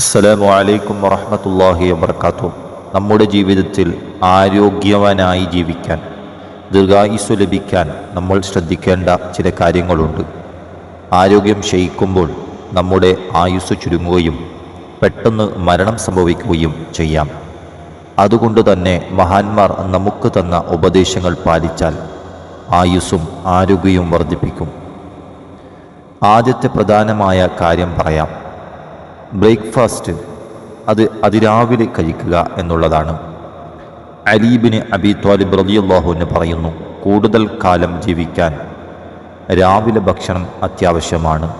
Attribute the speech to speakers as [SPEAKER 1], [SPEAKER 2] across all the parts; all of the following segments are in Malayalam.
[SPEAKER 1] അസ്സലാമു അലൈക്കും വറഹമത്തല്ലാഹി വബർക്കാത്തു നമ്മുടെ ജീവിതത്തിൽ ആരോഗ്യവാനായി ജീവിക്കാൻ ദീർഘായുസ് ലഭിക്കാൻ നമ്മൾ ശ്രദ്ധിക്കേണ്ട ചില കാര്യങ്ങളുണ്ട്. ആരോഗ്യം ക്ഷയിക്കുമ്പോൾ നമ്മുടെ ആയുസ് ചുരുങ്ങുകയും പെട്ടെന്ന് മരണം സംഭവിക്കുകയും ചെയ്യാം. അതുകൊണ്ട് തന്നെ മഹാന്മാർ നമുക്ക് തന്ന ഉപദേശങ്ങൾ പാലിച്ചാൽ ആയുസ്സും ആരോഗ്യവും വർദ്ധിപ്പിക്കും. ആദ്യത്തെ പ്രധാനമായ കാര്യം പറയാം. ബ്രേക്ക്ഫാസ്റ്റ് അത് അതിരാവിലെ കഴിക്കുക എന്നുള്ളതാണ്. അലീബിന് അബി ത്വാലിബ് റലിയുള്ളാഹുവിന് പറയുന്നു കൂടുതൽ കാലം ജീവിക്കാൻ രാവിലെ ഭക്ഷണം അത്യാവശ്യമാണ്.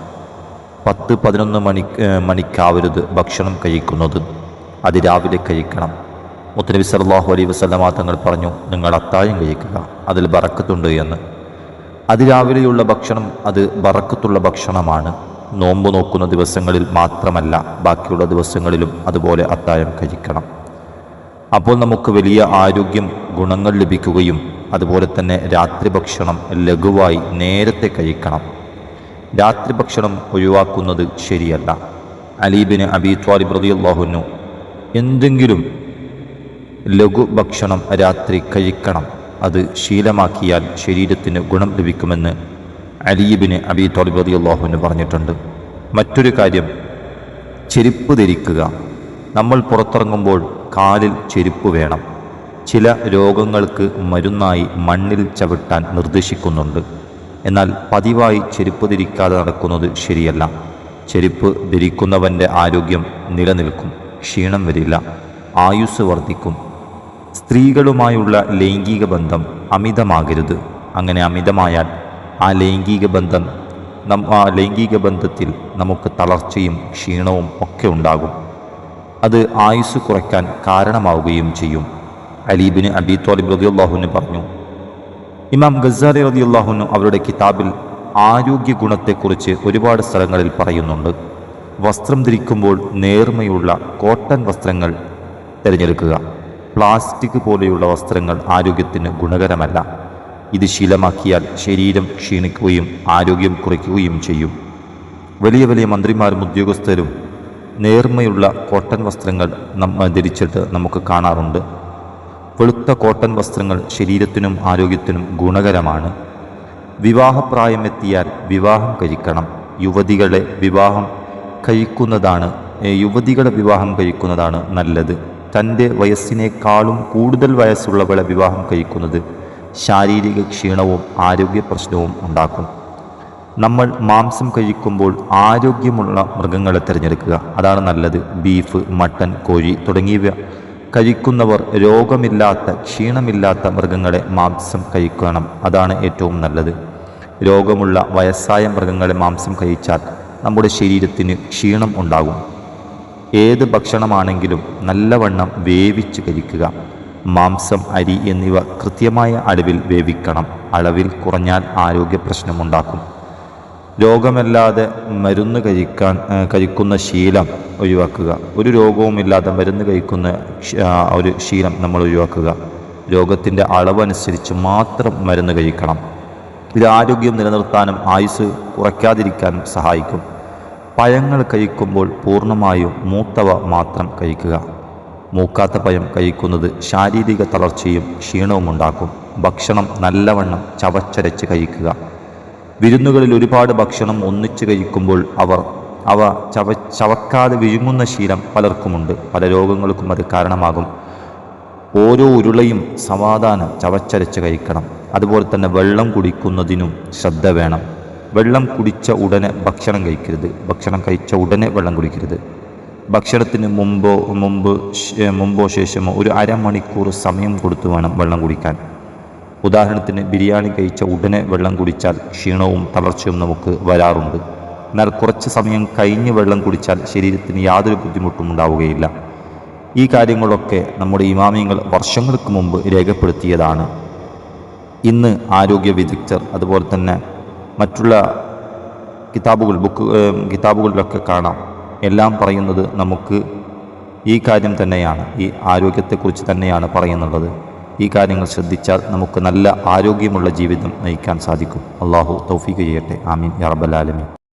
[SPEAKER 1] പത്ത് പതിനൊന്ന് മണി മണിക്കാവരുത് ഭക്ഷണം കഴിക്കുന്നത് അത് രാവിലെ കഴിക്കണം. മുത്തനബി സല്ലാഹു അലൈ വസ്ലമാ തങ്ങൾ പറഞ്ഞു നിങ്ങൾ അത്താഴം കഴിക്കുക അതിൽ ബറക്കത്തുണ്ട് എന്ന്. അതിരാവിലെയുള്ള ഭക്ഷണം അത് ബറക്കത്തുള്ള ഭക്ഷണമാണ്. നോമ്പ് നോക്കുന്ന ദിവസങ്ങളിൽ മാത്രമല്ല ബാക്കിയുള്ള ദിവസങ്ങളിലും അതുപോലെ അത്താഴം കഴിക്കണം. അപ്പോൾ നമുക്ക് വലിയ ആരോഗ്യം ഗുണങ്ങൾ ലഭിക്കുകയും അതുപോലെ തന്നെ രാത്രി ഭക്ഷണം ലഘുവായി നേരത്തെ കഴിക്കണം. രാത്രി ഭക്ഷണം ഒഴിവാക്കുന്നത് ശരിയല്ല. അലീബിന് അബി ത്വാലിബ് റതിയുള്ളാഹുനു എന്തെങ്കിലും ലഘു ഭക്ഷണം രാത്രി കഴിക്കണം. അത് ശീലമാക്കിയാൽ ശരീരത്തിന് ഗുണം ലഭിക്കുമെന്ന് അലീബിന് അബി തോലിബ് അള്ളാഹുവിന് പറഞ്ഞിട്ടുണ്ട്. മറ്റൊരു കാര്യം ചെരുപ്പ് ധരിക്കുക. നമ്മൾ പുറത്തിറങ്ങുമ്പോൾ കാലിൽ ചെരുപ്പ് വേണം. ചില രോഗങ്ങൾക്ക് മരുന്നായി മണ്ണിൽ ചവിട്ടാൻ നിർദ്ദേശിക്കുന്നുണ്ട്. എന്നാൽ പതിവായി ചെരുപ്പ് ധരിക്കാതെ നടക്കുന്നത് ശരിയല്ല. ചെരുപ്പ് ധരിക്കുന്നവന്റെ ആരോഗ്യം നിലനിൽക്കും ക്ഷീണം വരില്ല ആയുസ് വർദ്ധിക്കും. സ്ത്രീകളുമായുള്ള ലൈംഗിക ബന്ധം അമിതമാകരുത്. അങ്ങനെ അമിതമായാൽ ആ ലൈംഗിക ബന്ധം നം ആ ലൈംഗിക ബന്ധത്തിൽ നമുക്ക് തളർച്ചയും ക്ഷീണവും ഒക്കെ ഉണ്ടാകും. അത് ആയുസ് കുറയ്ക്കാൻ കാരണമാവുകയും ചെയ്യും. അലീബിന് അബി തോലിബ് റതിയുള്ളാഹുവിന് പറഞ്ഞു ഇമാം ഗസാരി റതിയുള്ളാഹുനു അവരുടെ കിതാബിൽ ആരോഗ്യ ഗുണത്തെക്കുറിച്ച് ഒരുപാട് സ്ഥലങ്ങളിൽ പറയുന്നുണ്ട്. വസ്ത്രം ധരിക്കുമ്പോൾ നേർമയുള്ള കോട്ടൺ വസ്ത്രങ്ങൾ തിരഞ്ഞെടുക്കുക. പ്ലാസ്റ്റിക് പോലെയുള്ള വസ്ത്രങ്ങൾ ആരോഗ്യത്തിന് ഗുണകരമല്ല. ഇത് ശീലമാക്കിയാൽ ശരീരം ക്ഷീണിക്കുകയും ആരോഗ്യം കുറയ്ക്കുകയും ചെയ്യും. വലിയ വലിയ മന്ത്രിമാരും ഉദ്യോഗസ്ഥരും നേർമയുള്ള കോട്ടൺ വസ്ത്രങ്ങൾ നമ്മ ധരിച്ചിട്ട് നമുക്ക് കാണാറുണ്ട്. വെളുത്ത കോട്ടൺ വസ്ത്രങ്ങൾ ശരീരത്തിനും ആരോഗ്യത്തിനും ഗുണകരമാണ്. വിവാഹപ്രായമെത്തിയാൽ വിവാഹം കഴിക്കണം. യുവതികളെ വിവാഹം കഴിക്കുന്നതാണ് യുവതികളെ വിവാഹം കഴിക്കുന്നതാണ് നല്ലത്. തന്റെ വയസ്സിനേക്കാളും കൂടുതൽ വയസ്സുള്ളവളെ വിവാഹം കഴിക്കുന്നത് ശാരീരിക ക്ഷീണവും ആരോഗ്യ പ്രശ്നവും ഉണ്ടാക്കും. നമ്മൾ മാംസം കഴിക്കുമ്പോൾ ആരോഗ്യമുള്ള മൃഗങ്ങളെ തിരഞ്ഞെടുക്കുക. അതാണ് നല്ലത്. ബീഫ് മട്ടൻ കോഴി തുടങ്ങിയവ. കഴിക്കുന്നവർ രോഗമില്ലാത്ത ക്ഷീണമില്ലാത്ത മൃഗങ്ങളെ മാംസം കഴിക്കണം. അതാണ് ഏറ്റവും നല്ലത്. രോഗമുള്ള വയസ്സായ മൃഗങ്ങളെ മാംസം കഴിച്ചാൽ നമ്മുടെ ശരീരത്തിന് ക്ഷീണം ഉണ്ടാകും. ഏത് ഭക്ഷണമാണെങ്കിലും നല്ലവണ്ണം വേവിച്ച് കഴിക്കുക. മാംസം അരി എന്നിവ കൃത്യമായ അളവിൽ വേവിക്കണം. അളവിൽ കുറഞ്ഞാൽ ആരോഗ്യ പ്രശ്നമുണ്ടാക്കും രോഗമല്ലാതെ മരുന്ന് കഴിക്കാൻ കഴിക്കുന്ന ശീലം ഒഴിവാക്കുക. ഒരു രോഗവുമില്ലാതെ മരുന്ന് കഴിക്കുന്ന ഒരു ശീലം നമ്മൾ ഒഴിവാക്കുക. രോഗത്തിന്റെ അളവനുസരിച്ച് മാത്രം മരുന്ന് കഴിക്കണം. ഇത് ആരോഗ്യം നിലനിർത്താനും ആയുസ് കുറയ്ക്കാതിരിക്കാനും സഹായിക്കും. പഴങ്ങൾ കഴിക്കുമ്പോൾ പൂർണമായും മൂത്തവ മാത്രം കഴിക്കുക. മൂക്കാത്ത പയം കഴിക്കുന്നത് ശാരീരിക തളർച്ചയും ക്ഷീണവും ഉണ്ടാക്കും ഭക്ഷണം നല്ലവണ്ണം ചവച്ചരച്ച് കഴിക്കുക. വിരുന്നുകളിൽ ഒരുപാട് ഭക്ഷണം ഒന്നിച്ച് കഴിക്കുമ്പോൾ അവർ അവ ചവ ചവക്കാതെ വിഴുങ്ങുന്ന ശീലം പലർക്കുമുണ്ട്. പല രോഗങ്ങൾക്കും അത് കാരണമാകും. ഓരോ ഉരുളയും സമാധാനം ചവച്ചരച്ച് കഴിക്കണം. അതുപോലെ തന്നെ വെള്ളം കുടിക്കുന്നതിനും ശ്രദ്ധ വേണം. വെള്ളം കുടിച്ച ഉടനെ ഭക്ഷണം കഴിക്കരുത്. ഭക്ഷണം കഴിച്ച ഉടനെ വെള്ളം കുടിക്കരുത്. ഭക്ഷണത്തിന് മുമ്പോ മുമ്പ് മുമ്പോ ശേഷമോ ഒരു അരമണിക്കൂർ സമയം കൊടുത്തു വേണം വെള്ളം കുടിക്കാൻ. ഉദാഹരണത്തിന് ബിരിയാണി കഴിച്ച ഉടനെ വെള്ളം കുടിച്ചാൽ ക്ഷീണവും തളർച്ചയും നമുക്ക് വരാറുണ്ട്. എന്നാൽ കുറച്ച് സമയം കഴിഞ്ഞ് വെള്ളം കുടിച്ചാൽ ശരീരത്തിന് യാതൊരു ബുദ്ധിമുട്ടും ഉണ്ടാവുകയില്ല. ഈ കാര്യങ്ങളൊക്കെ നമ്മുടെ ഇമാമിയങ്ങൾ വർഷങ്ങൾക്ക് മുമ്പ് രേഖപ്പെടുത്തിയതാണ്. ഇന്ന് ആരോഗ്യ വിദഗ്ധർ അതുപോലെ തന്നെ മറ്റുള്ള കിതാബുകൾ ബുക്ക് കിതാബുകളിലൊക്കെ കാണാം. എല്ലാം പറയുന്നത് നമുക്ക് ഈ കാര്യം തന്നെയാണ് ഈ ആരോഗ്യത്തെക്കുറിച്ച് തന്നെയാണ് പറയുന്നുള്ളത്. ഈ കാര്യങ്ങൾ ശ്രദ്ധിച്ചാൽ നമുക്ക് നല്ല ആരോഗ്യമുള്ള ജീവിതം നയിക്കാൻ സാധിക്കും. അള്ളാഹു തൗഫീഖ് ചെയ്യട്ടെ. ആമീൻ. യാ റബ്ബൽ ആലമീൻ.